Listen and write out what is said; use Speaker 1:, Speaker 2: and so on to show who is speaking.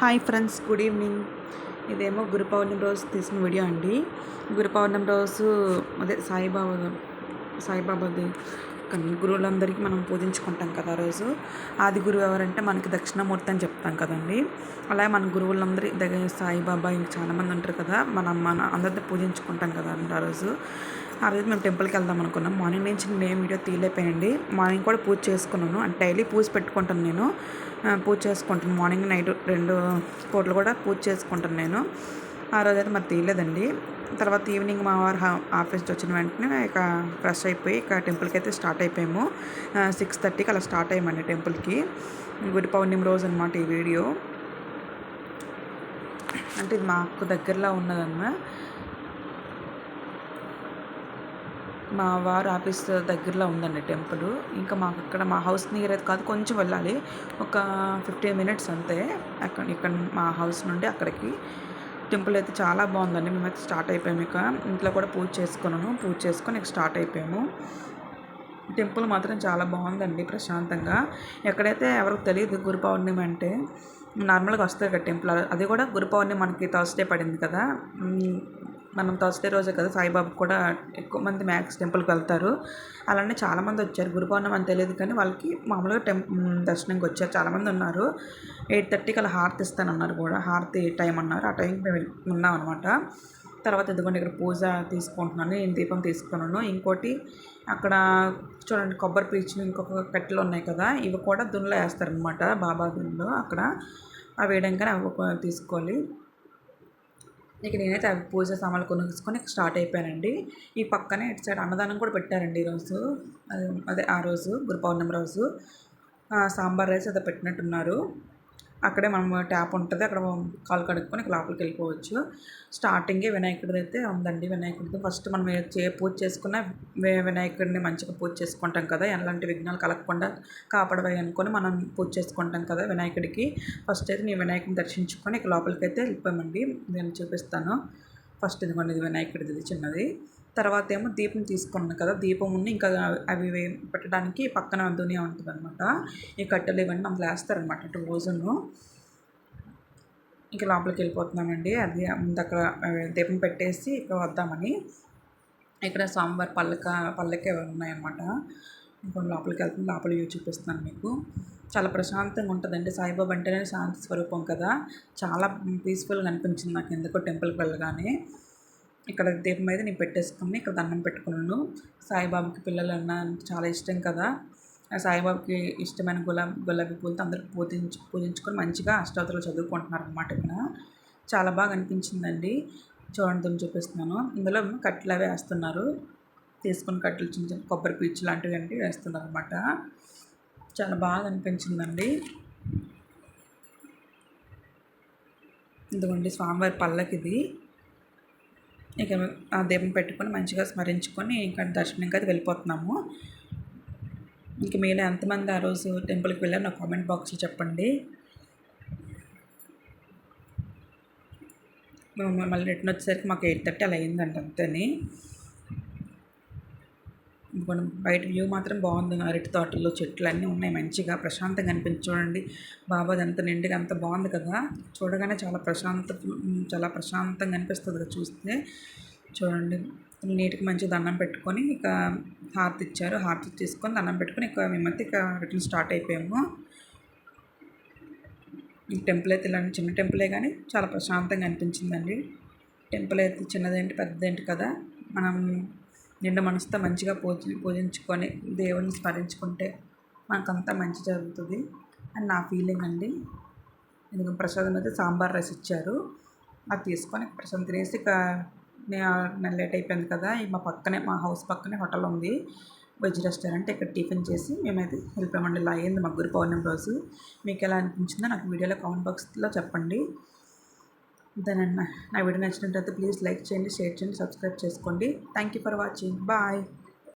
Speaker 1: Hi friends good evening. ఇదేమో గురు పౌర్ణమి రోజు తీసిన వీడియో అండి. గురు పౌర్ణమి రోజు అదే సాయిబాబా సాయిబాబాది గురువులందరికీ మనం పూజించుకుంటాం కదా ఆ రోజు. ఆది గురువు ఎవరంటే మనకి దక్షిణామూర్తి అని చెప్తాం కదండి. అలాగే మన గురువులందరి దగ్గర సాయిబాబా ఇంకా చాలామంది ఉంటారు కదా మనం మన అందరితో పూజించుకుంటాం కదా ఆ రోజు. ఆ రోజు మేము టెంపుల్కి వెళ్దాం అనుకున్నాం. మార్నింగ్ నుంచి నేను వీడియో తీయలేకపోయానండి. మార్నింగ్ కూడా పూజ చేసుకున్నాను. అంటే డైలీ పూజ పెట్టుకుంటాను నేను. పూజ చేసుకుంటాను. మార్నింగ్ నైట్ రెండు పూటలు కూడా పూజ చేసుకుంటాను నేను. ఆ రోజు అయితే మరి తీయలేదండి. తర్వాత ఈవినింగ్ మా వారు హా- ఆఫీస్ వచ్చిన వెంటనే ఇక ఫ్రెష్ అయిపోయి ఇక టెంపుల్కి అయితే స్టార్ట్ అయిపోయాము. సిక్స్ థర్టీకి అలా స్టార్ట్ అయ్యామండి టెంపుల్కి. గుడి పౌర్ణమి రోజు అనమాట ఈ వీడియో. అంటే ఇది మాకు దగ్గరలో ఉన్నదన్నమాట మా వారు ఆఫీస్ దగ్గరలో ఉందండి టెంపుల్. ఇంకా మాకు ఇక్కడ మా హౌస్ నియర్ అయితే కాదు కొంచెం వెళ్ళాలి. ఒక ఫిఫ్టీన్ మినిట్స్ అంతే. అక్కడ ఇక్కడ మా హౌస్ నుండి అక్కడికి. టెంపుల్ అయితే చాలా బాగుందండి. మేమైతే స్టార్ట్ అయిపోయాము ఇక. ఇంట్లో కూడా పూజ చేసుకున్నాను. పూజ చేసుకొని ఇక స్టార్ట్ అయిపోయాము. టెంపుల్ మాత్రం చాలా బాగుందండి ప్రశాంతంగా. ఎక్కడైతే ఎవరికి తెలియదు గురు పౌర్ణమి అంటే నార్మల్గా వస్తుంది కదా టెంపుల్. అది కూడా గురు పౌర్ణమి మనకి థర్స్డే పడింది కదా. మనం థర్స్డే రోజే కదా సాయిబాబా కూడా ఎక్కువ మంది మ్యాక్స్ టెంపుల్కి వెళ్తారు. అలానే చాలామంది వచ్చారు. గురు పౌర్ణమి అని తెలియదు కానీ వాళ్ళకి మామూలుగా టెం దర్శనంకి వచ్చారు. చాలామంది ఉన్నారు. ఎయిట్ థర్టీకి అలా హారతి ఇస్తానన్నారు కూడా. హారతి టైం అన్నారు. ఆ టైంకి మేము ఉన్నాం అనమాట తర్వాత ఇదిగోండి ఇక్కడ పూజ తీసుకుంటున్నాను. నేను దీపం తీసుకున్నాను. ఇంకోటి అక్కడ చూడండి కొబ్బరి పీచులు ఇంకొక కట్టెలు ఉన్నాయి కదా. ఇవి కూడా దున్నులో వేస్తారనమాట బాబా దున్నులో అక్కడ. అవి వేయడానికి అవి తీసుకోవాలి. ఇక నేనైతే అవి పూజ సామాన్లు కొనుక్కొని స్టార్ట్ అయిపోయానండి. ఈ పక్కనే ఇటు సైడ్ అన్నదానం కూడా పెట్టారండి ఈరోజు. అదే అదే ఆ రోజు గురు పౌర్ణమి రోజు. ఆ, సాంబార్ రైస్ అదే పెట్టినట్టున్నారు. అక్కడే మనం ట్యాప్ ఉంటుంది అక్కడ కాలు కడుక్కొని లోపలికి వెళ్ళిపోవచ్చు. స్టార్టింగే వినాయకుడిది అయితే ఉందండి. వినాయకుడిది ఫస్ట్ మనం చే పూజ చేసుకున్న వినాయకుడిని మంచిగా పూజ చేసుకుంటాం కదా. ఎలాంటి విఘ్నాలు కలగకుండా కాపాడవాయి అనుకొని మనం పూజ చేసుకుంటాం కదా వినాయకుడికి. ఫస్ట్ అయితే నేను వినాయకుడిని దర్శించుకొని ఇక లోపలికి అయితే వెళ్ళిపోయామండి. నేను చూపిస్తాను. ఫస్ట్ ఇదిగోండి ఇది వినాయకుడిది ఇది చిన్నది. తర్వాత ఏమో దీపం తీసుకున్నాను కదా దీపం ఉండి ఇంకా అవి పెట్టడానికి పక్కన దునియా ఉంటుంది అనమాట ఈ కట్టెలు ఇవన్నీ అందులో వేస్తారనమాట అటు రోజును ఇంకా లోపలికి వెళ్ళిపోతున్నామండి. అది ముందు అక్కడ దీపం పెట్టేసి ఇక్కడ వద్దామని. ఇక్కడ సాంబార్ పల్లక పల్లకి ఉన్నాయన్నమాట. ఇంకా లోపలికి వెళ్తుంది లోపల వ్యూ చూపిస్తున్నాను మీకు. చాలా ప్రశాంతంగా ఉంటుందండి. సాయిబాబా అంటేనే శాంతి స్వరూపం కదా. చాలా పీస్ఫుల్గా అనిపించింది నాకు ఎందుకో టెంపుల్కి వెళ్ళగానే. ఇక్కడ దీపం అయితే నేను పెట్టేసుకుని ఇక్కడ దండం పెట్టుకున్నాను. సాయిబాబాకి పిల్లలు అన్న చాలా ఇష్టం కదా. ఆ సాయిబాబాకి ఇష్టమైన గులాబీ గులాబీ పూలతో అందరూ పూజించు పూజించుకొని మంచిగా అష్టావతులు చదువుకుంటున్నారు అనమాట ఇక్కడ. చాలా బాగా అనిపించిందండి. చూడండి చూపిస్తున్నాను. ఇందులో కట్టెలు అవి వేస్తున్నారు. తీసుకుని కట్టెలు చిన్న చిన్న కొబ్బరి పీచు లాంటివి అంటే వేస్తున్నారనమాట చాలా బాగా అనిపించిందండి. ఇదిగోండి స్వామివారి పల్లకిది. ఇక ఆ దీపం పెట్టుకొని మంచిగా స్మరించుకొని ఇంకా దర్శనంకి అది వెళ్ళిపోతున్నాము. ఇంక మీరు ఎంతమంది ఆ రోజు టెంపుల్కి వెళ్ళారు నా కామెంట్ బాక్స్లో చెప్పండి. మళ్ళీ రిటర్న్ వచ్చేసరికి మాకు ఎయిట్ థర్టీ అలా అయిందంట అంతేని. మనం బయట వ్యూ మాత్రం బాగుంది. అరటి తోటల్లో చెట్లు అన్నీ ఉన్నాయి. మంచిగా ప్రశాంతంగా అనిపించి చూడండి బాబాది అంత నిండుగా అంత బాగుంది కదా. చూడగానే చాలా ప్రశాంత చాలా ప్రశాంతంగా అనిపిస్తుంది కదా చూస్తే. చూడండి నీటికి మంచి దండం పెట్టుకొని ఇక హారతి ఇచ్చారు. హారతి తీసుకొని దండం పెట్టుకొని ఇక మేమైతే ఇక రిటర్న్ స్టార్ట్ అయిపోయాము. ఈ టెంపుల్ అయితే ఇలాంటి చిన్న టెంపులే కానీ చాలా ప్రశాంతంగా అనిపించిందండి. టెంపుల్ అయితే చిన్నదేంటి పెద్దదేంటి కదా. మనం నిండు మనసుతో మంచిగా పూజ పూజించుకొని దేవుని స్మరించుకుంటే మనకంతా మంచి జరుగుతుంది అని నా ఫీలింగ్ అండి. ఇది ప్రసాదం అయితే సాంబార్ రైస్ ఇచ్చారు. అది తీసుకొని ప్రసాదం తినేసి ఇక నేను లేట్ అయిపోయింది కదా మా పక్కనే మా హౌస్ పక్కనే హోటల్ ఉంది. వెజ్ రెస్టారెంట్ ఇక్కడ టిఫిన్ చేసి మేమైతే వెళ్ళిపోయామండి ఇలా అయ్యింది మా గురు పౌర్ణమి రోజు. మీకు ఎలా అనిపించిందో నాకు వీడియోలో కామెంట్ బాక్స్లో చెప్పండి. అంతేనండి నా వీడియో నచ్చినట్లయితే ప్లీజ్ లైక్ చేయండి షేర్ చేయండి సబ్స్క్రైబ్ చేసుకోండి. Thank you for watching bye